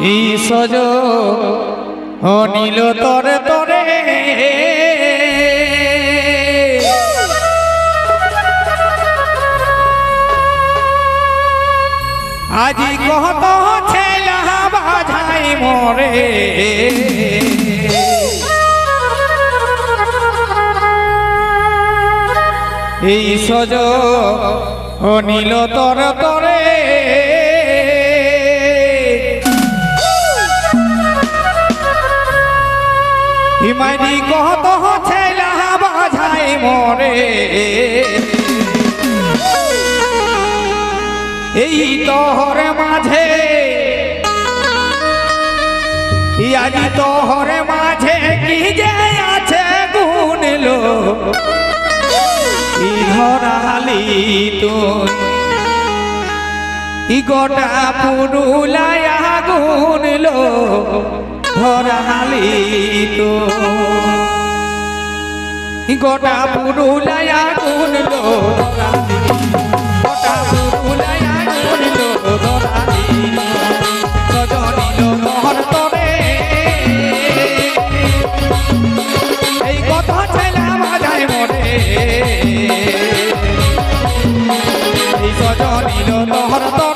ঈশ্বর অনিল তরে তরে। আজি কত ছেলা মরে। এই সজ অনিল তর তরে। হিমায়নি কত ছেলা বাজাই মরে। এই তোহরে মাঝে ইয়ারি তোহরে মাঝে কি যে আছে গুনলো ধরালি তুই? গোটা পুরুলায়া ধরালিত গোটা পুরুলায়া কোন গোটা পুরুলায়া কোন সজনিল মোহন তবে এই কথা ছেলে মাঝায় মরে। সজনিল মোহন তবে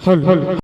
হল হল